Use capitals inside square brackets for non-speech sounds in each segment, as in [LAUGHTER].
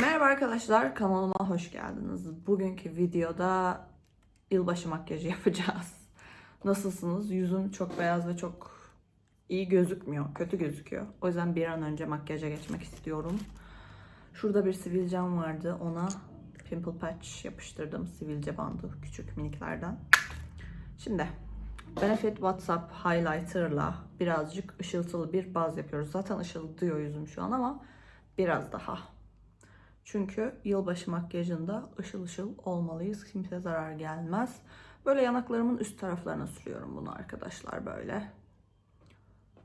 Merhaba arkadaşlar, kanalıma hoş geldiniz. Bugünkü videoda yılbaşı makyajı [LAUGHS] yapacağız. Nasılsınız? Yüzüm çok beyaz ve çok iyi gözükmüyor, kötü gözüküyor. O yüzden bir an önce makyaja geçmek istiyorum. Şurada bir sivilcem vardı, ona pimple patch yapıştırdım. Sivilce bandı, küçük miniklerden. Şimdi Benefit WhatsApp Highlighter'la birazcık ışıltılı bir baz yapıyoruz. Zaten ışıldıyor yüzüm şu an ama biraz daha. Çünkü yılbaşı makyajında ışıl ışıl olmalıyız. Kimse zarar gelmez. Böyle yanaklarımın üst taraflarına sürüyorum bunu arkadaşlar böyle.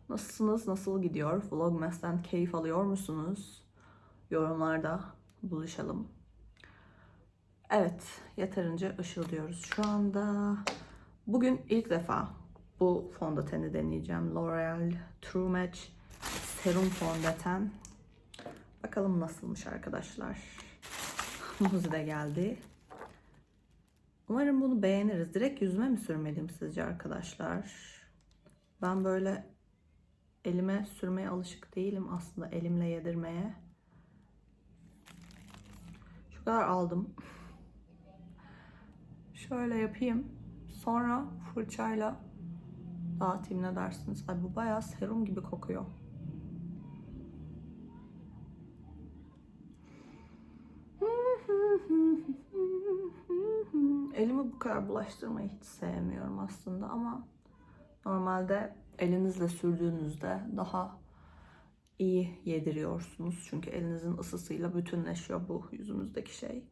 Nasılsınız? Nasıl gidiyor? Vlogmas'tan keyif alıyor musunuz? Yorumlarda buluşalım. Evet, yeterince ışıldıyoruz şu anda. Bugün ilk defa bu fondöteni deneyeceğim. L'Oreal True Match Serum Fondöten. Bakalım nasılmış arkadaşlar. [LAUGHS] Muzi de geldi. Umarım bunu beğeniriz. Direkt yüzüme mi sürmeliyim sizce arkadaşlar? Ben böyle elime sürmeye alışık değilim aslında elimle yedirmeye. Şu kadar aldım. Şöyle yapayım. Sonra fırçayla dağıtayım ne dersiniz? Ay bu bayağı serum gibi kokuyor. Elimi bu kadar bulaştırmayı hiç sevmiyorum aslında ama normalde elinizle sürdüğünüzde daha iyi yediriyorsunuz. Çünkü elinizin ısısıyla bütünleşiyor bu yüzümüzdeki şey.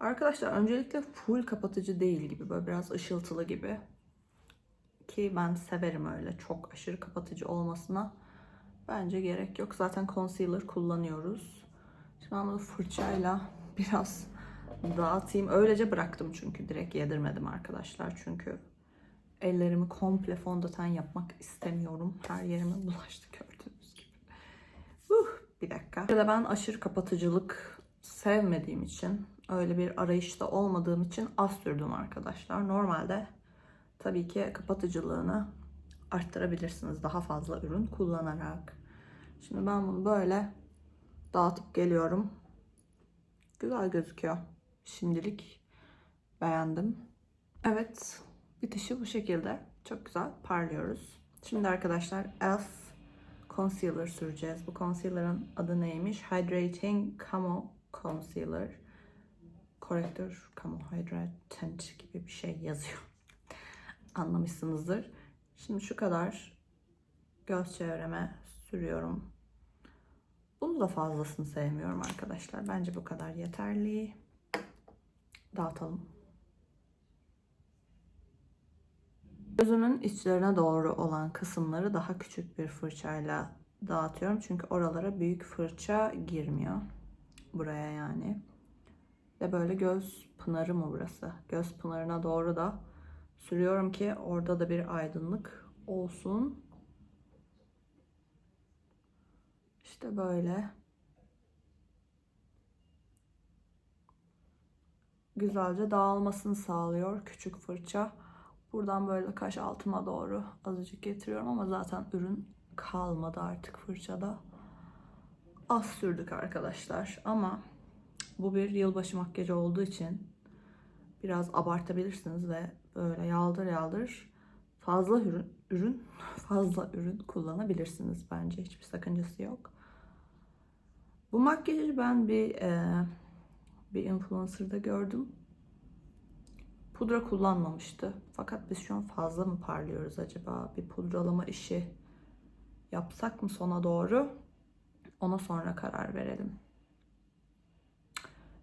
Arkadaşlar öncelikle full kapatıcı değil gibi böyle biraz ışıltılı gibi. Ki ben severim öyle çok aşırı kapatıcı olmasına. Bence gerek yok. Zaten concealer kullanıyoruz. Şimdi ben bunu fırçayla biraz dağıtayım. Öylece bıraktım çünkü direkt yedirmedim arkadaşlar. Çünkü ellerimi komple fondöten yapmak istemiyorum. Her yerime bulaştı gördüğünüz gibi. Uh, bir dakika. Bir de ben aşırı kapatıcılık sevmediğim için öyle bir arayışta olmadığım için az sürdüm arkadaşlar. Normalde tabii ki kapatıcılığını arttırabilirsiniz daha fazla ürün kullanarak. Şimdi ben bunu böyle dağıtıp geliyorum. Güzel gözüküyor. Şimdilik beğendim. Evet, bitişi bu şekilde. Çok güzel parlıyoruz. Şimdi arkadaşlar ELF Concealer süreceğiz. Bu concealer'ın adı neymiş? Hydrating Camo Concealer. Corrector Camo Hydratant gibi bir şey yazıyor. [LAUGHS] Anlamışsınızdır. Şimdi şu kadar göz çevreme sürüyorum. Bunu da fazlasını sevmiyorum arkadaşlar. Bence bu kadar yeterli. Dağıtalım. Gözümün içlerine doğru olan kısımları daha küçük bir fırçayla dağıtıyorum. Çünkü oralara büyük fırça girmiyor. Buraya yani. Ve böyle göz pınarı mı burası? Göz pınarına doğru da sürüyorum ki orada da bir aydınlık olsun. İşte böyle. Güzelce dağılmasını sağlıyor küçük fırça. Buradan böyle kaş altıma doğru azıcık getiriyorum ama zaten ürün kalmadı artık fırçada. Az sürdük arkadaşlar ama bu bir yılbaşı makyajı olduğu için biraz abartabilirsiniz ve böyle yaldır yaldır fazla ürün, ürün fazla ürün kullanabilirsiniz bence hiçbir sakıncası yok. Bu makyajı ben bir e, bir influencer'da gördüm. Pudra kullanmamıştı. Fakat biz şu an fazla mı parlıyoruz acaba? Bir pudralama işi yapsak mı sona doğru? Ona sonra karar verelim.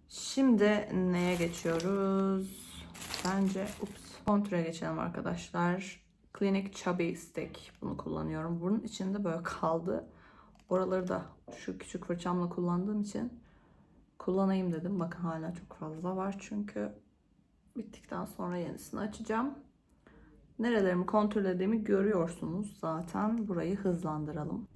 Şimdi neye geçiyoruz? Bence ups, kontüre geçelim arkadaşlar. Clinique Chubby Stick bunu kullanıyorum. Bunun içinde böyle kaldı. Oraları da şu küçük fırçamla kullandığım için kullanayım dedim. Bakın hala çok fazla var çünkü bittikten sonra yenisini açacağım. Nerelerimi kontrollediğimi görüyorsunuz zaten. Burayı hızlandıralım.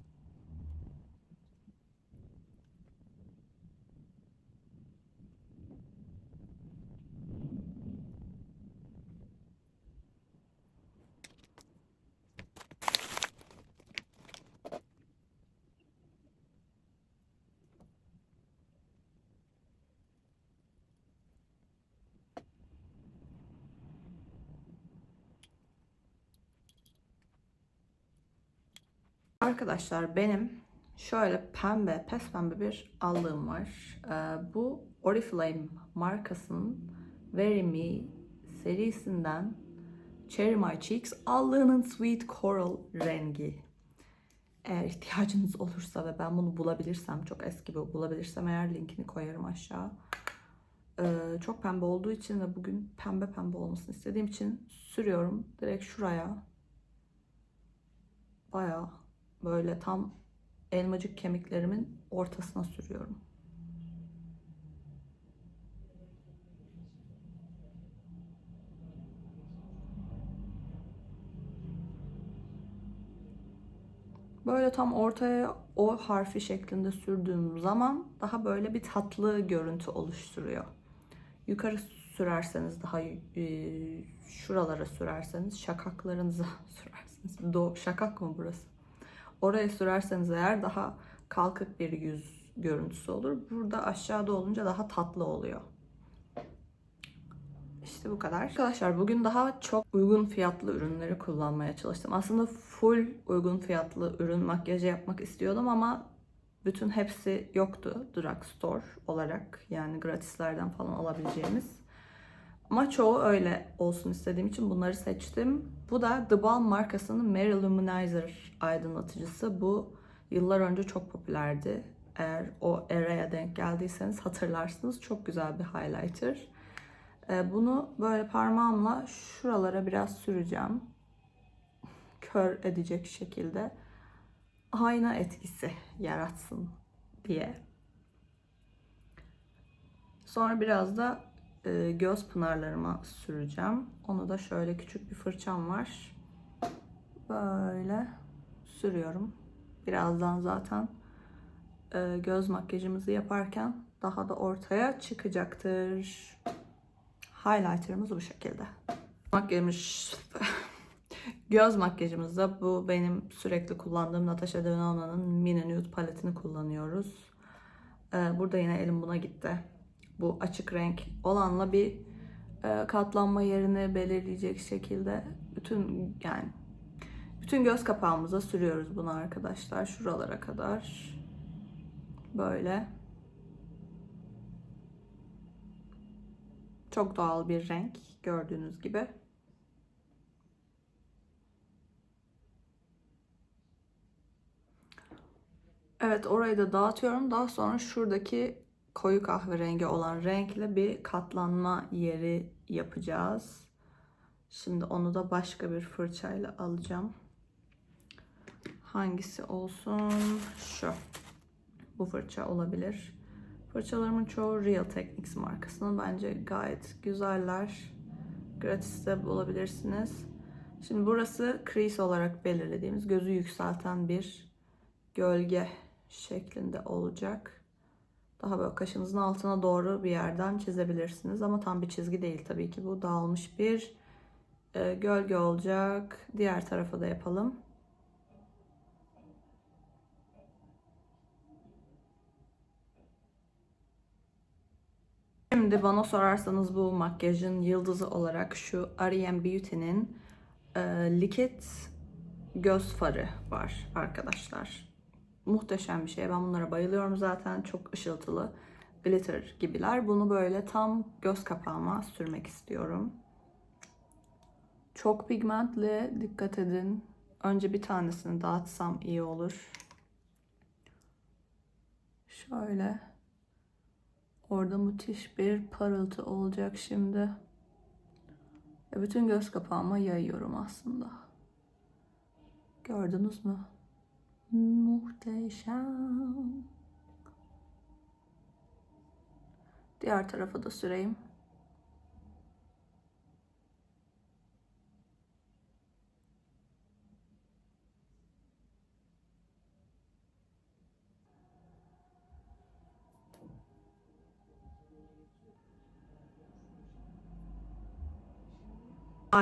Arkadaşlar benim şöyle pembe, pes pembe bir allığım var. Ee, bu Oriflame markasının Very Me serisinden Cherry My Cheeks allığının Sweet Coral rengi. Eğer ihtiyacınız olursa ve ben bunu bulabilirsem, çok eski bir bulabilirsem eğer linkini koyarım aşağı. Ee, çok pembe olduğu için ve bugün pembe pembe olmasını istediğim için sürüyorum. Direkt şuraya. Baya böyle tam elmacık kemiklerimin ortasına sürüyorum. Böyle tam ortaya o harfi şeklinde sürdüğüm zaman daha böyle bir tatlı görüntü oluşturuyor. Yukarı sürerseniz daha e, şuralara sürerseniz şakaklarınıza [LAUGHS] sürerseniz. Do şakak mı burası? Oraya sürerseniz eğer daha kalkık bir yüz görüntüsü olur. Burada aşağıda olunca daha tatlı oluyor. İşte bu kadar. Arkadaşlar bugün daha çok uygun fiyatlı ürünleri kullanmaya çalıştım. Aslında full uygun fiyatlı ürün makyajı yapmak istiyordum ama bütün hepsi yoktu drugstore olarak. Yani gratislerden falan alabileceğimiz. Ama çoğu öyle olsun istediğim için bunları seçtim. Bu da The Balm markasının Mary Luminizer aydınlatıcısı. Bu yıllar önce çok popülerdi. Eğer o eraya denk geldiyseniz hatırlarsınız. Çok güzel bir highlighter. Ee, bunu böyle parmağımla şuralara biraz süreceğim. Kör edecek şekilde. Ayna etkisi yaratsın diye. Sonra biraz da e, göz pınarlarıma süreceğim. Onu da şöyle küçük bir fırçam var. Böyle sürüyorum. Birazdan zaten e, göz makyajımızı yaparken daha da ortaya çıkacaktır. Highlighter'ımız bu şekilde. Makyajımız [LAUGHS] göz makyajımızda bu benim sürekli kullandığım Natasha Denona'nın Mini Nude paletini kullanıyoruz. E, burada yine elim buna gitti bu açık renk olanla bir e, katlanma yerini belirleyecek şekilde bütün yani bütün göz kapağımıza sürüyoruz bunu arkadaşlar. Şuralara kadar. Böyle. Çok doğal bir renk gördüğünüz gibi. Evet orayı da dağıtıyorum. Daha sonra şuradaki koyu kahverengi olan renkle bir katlanma yeri yapacağız. Şimdi onu da başka bir fırçayla alacağım. Hangisi olsun? Şu. Bu fırça olabilir. Fırçalarımın çoğu Real Techniques markasının. Bence gayet güzeller. Gratis'te bulabilirsiniz. Şimdi burası crease olarak belirlediğimiz gözü yükselten bir gölge şeklinde olacak. Daha böyle kaşınızın altına doğru bir yerden çizebilirsiniz. Ama tam bir çizgi değil tabii ki. Bu dağılmış bir e, gölge olacak. Diğer tarafa da yapalım. Şimdi bana sorarsanız bu makyajın yıldızı olarak şu R.E.M. Beauty'nin e, likit göz farı var arkadaşlar muhteşem bir şey. Ben bunlara bayılıyorum zaten. Çok ışıltılı glitter gibiler. Bunu böyle tam göz kapağıma sürmek istiyorum. Çok pigmentli. Dikkat edin. Önce bir tanesini dağıtsam iyi olur. Şöyle. Orada müthiş bir parıltı olacak şimdi. Bütün göz kapağıma yayıyorum aslında. Gördünüz mü? Muhteşem. Diğer tarafa da süreyim.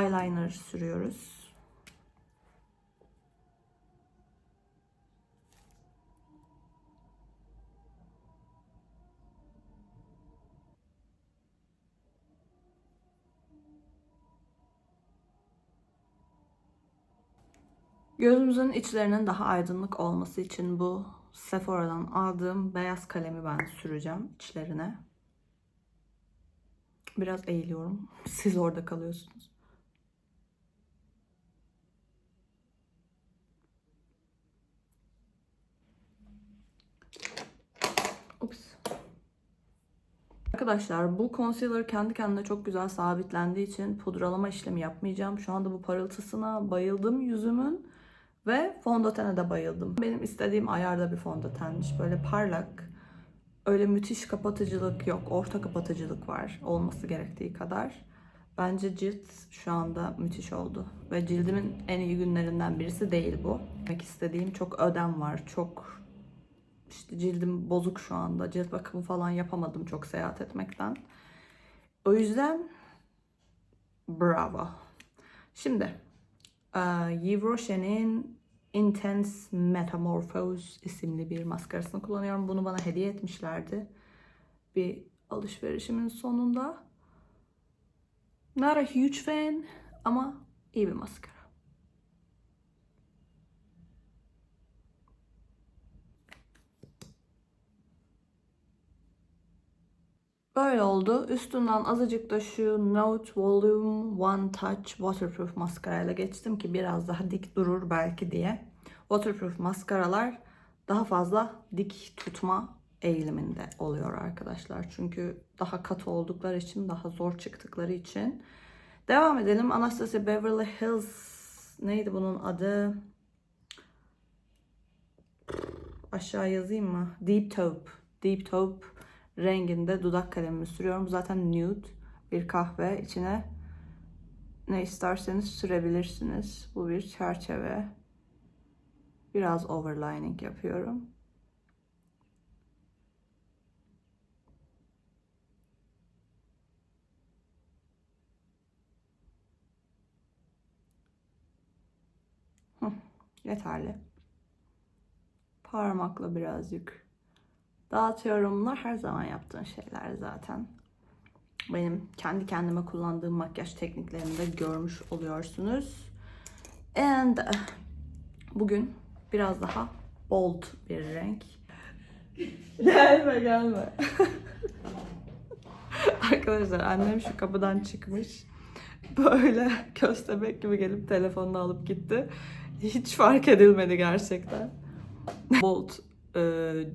eyeliner sürüyoruz. Gözümüzün içlerinin daha aydınlık olması için bu Sephora'dan aldığım beyaz kalemi ben süreceğim içlerine. Biraz eğiliyorum. [LAUGHS] Siz orada kalıyorsunuz. Ups. Arkadaşlar bu concealer kendi kendine çok güzel sabitlendiği için pudralama işlemi yapmayacağım. Şu anda bu parıltısına bayıldım yüzümün ve fondötene de bayıldım. Benim istediğim ayarda bir fondötenmiş. Böyle parlak. Öyle müthiş kapatıcılık yok. Orta kapatıcılık var olması gerektiği kadar. Bence cilt şu anda müthiş oldu. Ve cildimin en iyi günlerinden birisi değil bu. Demek istediğim çok ödem var. Çok işte cildim bozuk şu anda. Cilt bakımı falan yapamadım çok seyahat etmekten. O yüzden bravo. Şimdi Yves Rocher'in Intense Metamorphose isimli bir maskarasını kullanıyorum. Bunu bana hediye etmişlerdi. Bir alışverişimin sonunda. Not a huge fan ama iyi bir maskara. Böyle oldu. Üstünden azıcık da şu Note Volume One Touch Waterproof maskarayla geçtim ki biraz daha dik durur belki diye. Waterproof maskaralar daha fazla dik tutma eğiliminde oluyor arkadaşlar. Çünkü daha katı oldukları için, daha zor çıktıkları için. Devam edelim. Anastasia Beverly Hills neydi bunun adı? Aşağı yazayım mı? Deep Taupe. Deep Taupe renginde dudak kalemimi sürüyorum. Zaten nude bir kahve. içine ne isterseniz sürebilirsiniz. Bu bir çerçeve. Biraz overlining yapıyorum. Yeterli. Parmakla birazcık dağıtıyorum. Bunlar her zaman yaptığın şeyler zaten. Benim kendi kendime kullandığım makyaj tekniklerini de görmüş oluyorsunuz. And uh, bugün biraz daha bold bir renk. [LAUGHS] Gelme gelme. [LAUGHS] Arkadaşlar annem şu kapıdan çıkmış. Böyle [LAUGHS] köstebek gibi gelip telefonunu alıp gitti. Hiç fark edilmedi gerçekten. Bold, e,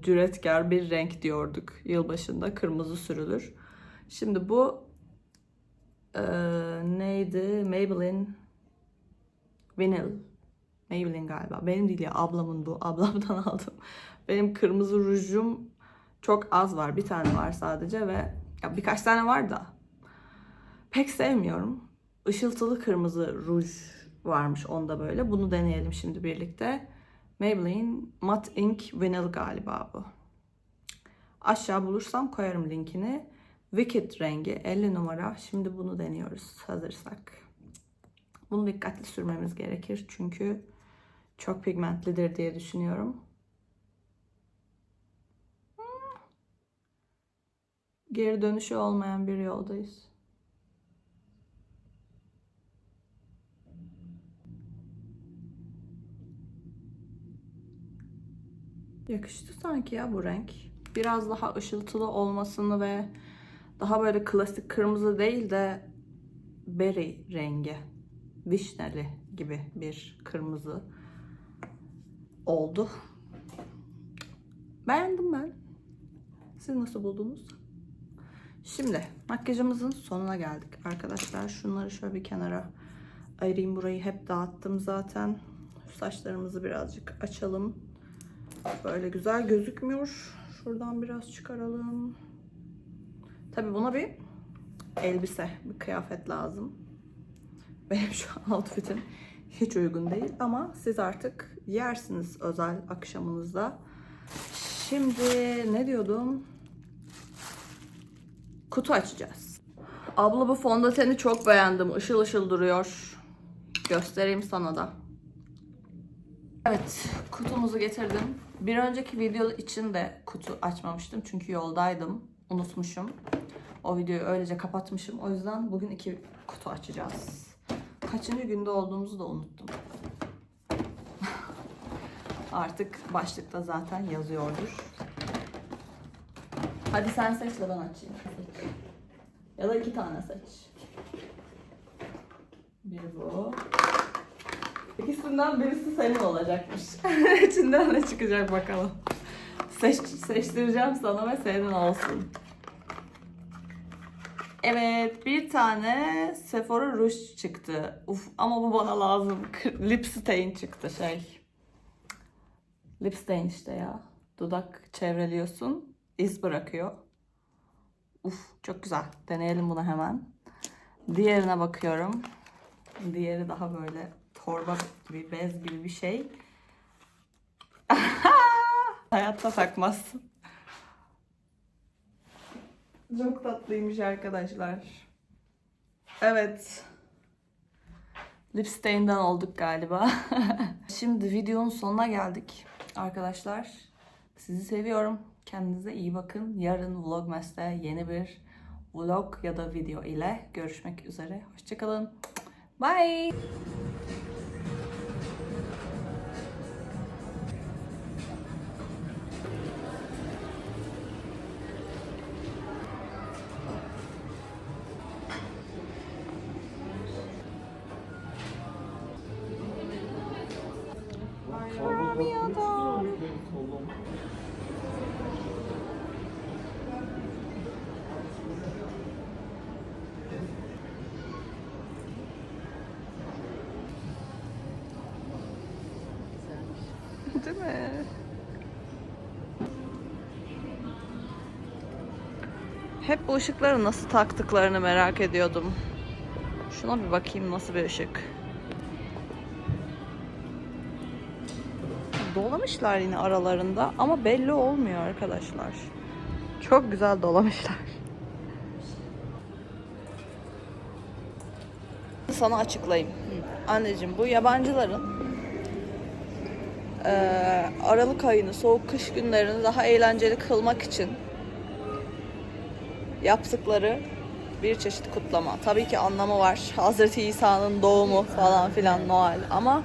cüretkar bir renk diyorduk yılbaşında. Kırmızı sürülür. Şimdi bu e, neydi? Maybelline Vinyl. Maybelline galiba. Benim değil ya ablamın bu. [LAUGHS] Ablamdan aldım. Benim kırmızı rujum çok az var. Bir tane var sadece ve ya birkaç tane var da pek sevmiyorum. Işıltılı kırmızı ruj varmış onda böyle. Bunu deneyelim şimdi birlikte. Maybelline Matte Ink Vinyl galiba bu. Aşağı bulursam koyarım linkini. Wicked rengi 50 numara. Şimdi bunu deniyoruz hazırsak. Bunu dikkatli sürmemiz gerekir çünkü çok pigmentlidir diye düşünüyorum. Hmm. Geri dönüşü olmayan bir yoldayız. Yakıştı sanki ya bu renk. Biraz daha ışıltılı olmasını ve daha böyle klasik kırmızı değil de berry rengi, vişneli gibi bir kırmızı oldu. Beğendim ben. Siz nasıl buldunuz? Şimdi makyajımızın sonuna geldik arkadaşlar. Şunları şöyle bir kenara ayırayım. Burayı hep dağıttım zaten. Saçlarımızı birazcık açalım. Böyle güzel gözükmüyor. Şuradan biraz çıkaralım. Tabii buna bir elbise, bir kıyafet lazım. Benim şu [LAUGHS] outfitim hiç uygun değil ama siz artık yersiniz özel akşamınızda. Şimdi ne diyordum? Kutu açacağız. Abla bu fondöteni çok beğendim. Işıl ışıl duruyor. Göstereyim sana da. Evet, kutumuzu getirdim. Bir önceki video için de kutu açmamıştım çünkü yoldaydım. Unutmuşum. O videoyu öylece kapatmışım. O yüzden bugün iki kutu açacağız. Kaçıncı günde olduğumuzu da unuttum. [LAUGHS] Artık başlıkta zaten yazıyordur. Hadi sen seç de ben açayım. Ya da iki tane seç. Bir bu. İkisinden birisi senin olacakmış. [LAUGHS] İçinden ne çıkacak bakalım. Seç, seçtireceğim sana ve senin olsun. Evet, bir tane Sephora ruj çıktı. Uf, ama bu bana lazım. [LAUGHS] Lip stain çıktı şey. Lip stain işte ya. Dudak çevreliyorsun, iz bırakıyor. Uf, çok güzel. Deneyelim bunu hemen. Diğerine bakıyorum. Diğeri daha böyle torba gibi, bez gibi bir şey. [LAUGHS] Hayatta takmazsın. Çok tatlıymış arkadaşlar. Evet. Lipstain'den olduk galiba. [LAUGHS] Şimdi videonun sonuna geldik. Arkadaşlar sizi seviyorum. Kendinize iyi bakın. Yarın Vlogmas'ta yeni bir vlog ya da video ile görüşmek üzere. Hoşçakalın. Bye. Hep bu ışıkları nasıl taktıklarını merak ediyordum. Şuna bir bakayım nasıl bir ışık. Dolamışlar yine aralarında ama belli olmuyor arkadaşlar. Çok güzel dolamışlar. Sana açıklayayım. Anneciğim bu yabancıların eee, Aralık ayını, soğuk kış günlerini daha eğlenceli kılmak için yaptıkları bir çeşit kutlama. Tabii ki anlamı var. [LAUGHS] Hazreti İsa'nın doğumu falan filan Noel ama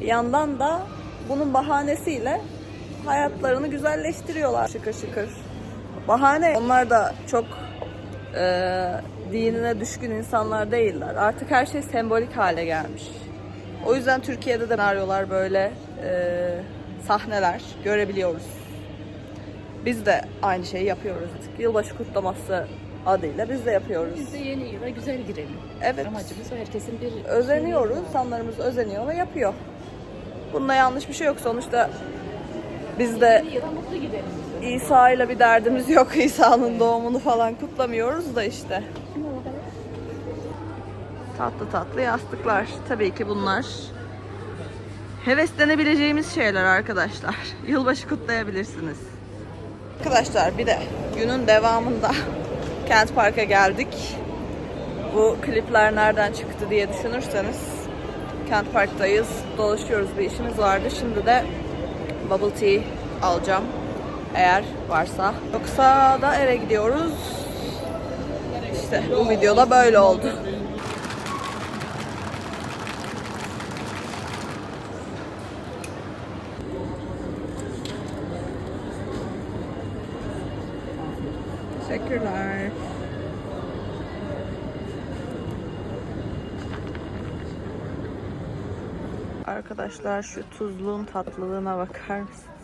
bir yandan da bunun bahanesiyle hayatlarını güzelleştiriyorlar şıkır şıkır. Bahane. Onlar da çok eee, dinine düşkün insanlar değiller. Artık her şey sembolik hale gelmiş. O yüzden Türkiye'de de senaryolar böyle eee, sahneler görebiliyoruz. Biz de aynı şeyi yapıyoruz. Yılbaşı kutlaması adıyla biz de yapıyoruz. Biz de yeni yıla güzel girelim. Evet. Amacımız o herkesin bir Özeniyoruz. İnsanlarımız özeniyor ve yapıyor. Bunda yanlış bir şey yok. Sonuçta biz de Yeni yıla mutlu gidelim. İsa ile bir derdimiz yok. [LAUGHS] İsa'nın doğumunu falan kutlamıyoruz da işte. Tatlı tatlı yastıklar. Tabii ki bunlar heveslenebileceğimiz şeyler arkadaşlar. Yılbaşı kutlayabilirsiniz. Arkadaşlar bir de günün devamında Kent Park'a geldik. Bu klipler nereden çıktı diye düşünürseniz Kent Park'tayız. Dolaşıyoruz bir işimiz vardı. Şimdi de bubble tea alacağım. Eğer varsa. Yoksa da eve gidiyoruz. İşte bu videoda böyle oldu. Teşekkürler. Arkadaşlar şu tuzluğun tatlılığına bakar mısınız?